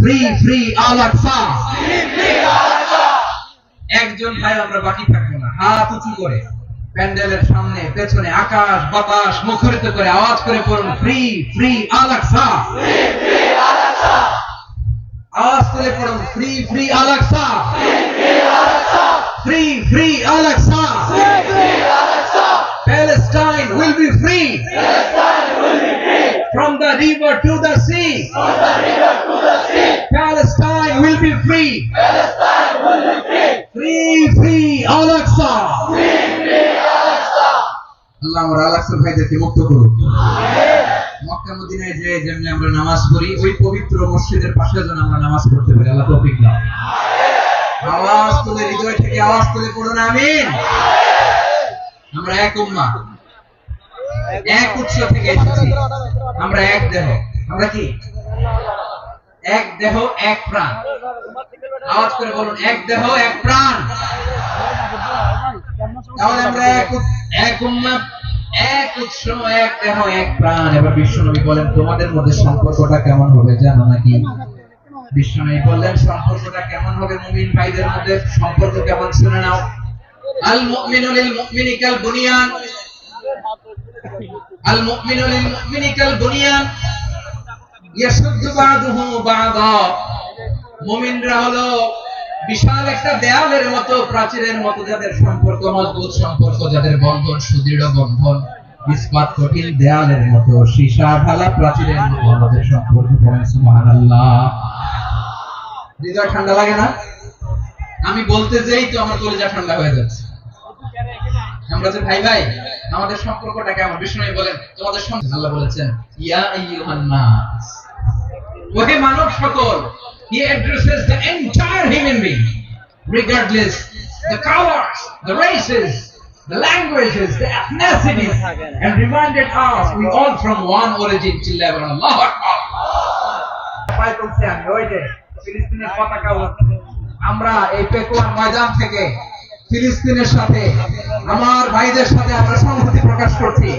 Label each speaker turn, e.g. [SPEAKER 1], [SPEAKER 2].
[SPEAKER 1] Free free Al আকসা একজন ভাই আমরা বাকি থাকব না। হাত উঁচু করে প্যান্ডেলের সামনে পেছনে আকাশ বাতাস মুখরিত করে আওয়াজ করে পড়ুন। ফ্রি ফ্রি আল আকসা আওয়াজ করে পড়ুন। Free free Al Aqsa free free Al Aqsa Palestine will be free. From the river to the sea. Palestine will be free. Free, free, Al-Aqsa. আল্লাহ আমার আল-আকসা ভাইদেরকে মুক্ত করুন মক্কা মদিনায় যে যেমনি আমরা নামাজ পড়ি ওই পবিত্র মসজিদের পাশে যেন আমরা নামাজ পড়তে পারি। আল্লাহ তৌফিক দাও। আওয়াজ তুলে হৃদয় থেকে আওয়াজ তুলে পড়ুন আমিন। আমরা এক উম্মা। এক উৎস থেকে এসেছি। আমরা এক দেহ। আমরা কি? এক দেহ, এক প্রাণ। আওয়াজ করে বলুন, এক দেহ, এক প্রাণ। তাহলে আমরা এক এক উম্মা এক উৎস, এক দেহ, এক প্রাণ। এবার বিশ্বনবী বলেন, তোমাদের মধ্যে সম্পর্কটা কেমন হবে জানো নাকি? বিশ্বনবী বললেন, সম্পর্কটা কেমন হবে মুমিন ভাইদের মধ্যে? সম্পর্ক কেমন শুনে নাও। আল মুমিনু লিল মুমিনি কাল বুনিয়ান। আল মুমিনু লিল মুমিনি কাল বুনিয়ান। হলো বিশাল একটা দেয়ালের মতো, প্রাচীরের মতো যাদের সম্পর্ক, মজবুত সম্পর্ক, যাদের বন্ধন সুদৃঢ় বন্ধন, ইস্পাত কঠিন দেয়ালের মতো, সীসা ঢালা প্রাচীরের মতো আমাদের সম্পর্ক হৃদয় ঠান্ডা লাগে না? আমি বলতে যেই তো আমার কলিজা ঠান্ডা হয়ে যাচ্ছে। আমরা যে ভাই ভাই, আমাদের সম্পর্কটা কেমন? বিষ্ণু বলেন, তোমাদের সঙ্গে আল্লাহ বলেছেন, ইয়া ওহে মানব সকল he addresses the entire human being regardless the colors the races the languages the ethnicities and reminded us we all from one origin till level Allah ফিলিস্তিনের আমরা এই পেকুয়ার ময়দান থেকে ফিলিস্তিনের সাথে আমার ভাইদের সাথে আমরা সংহতি প্রকাশ করছি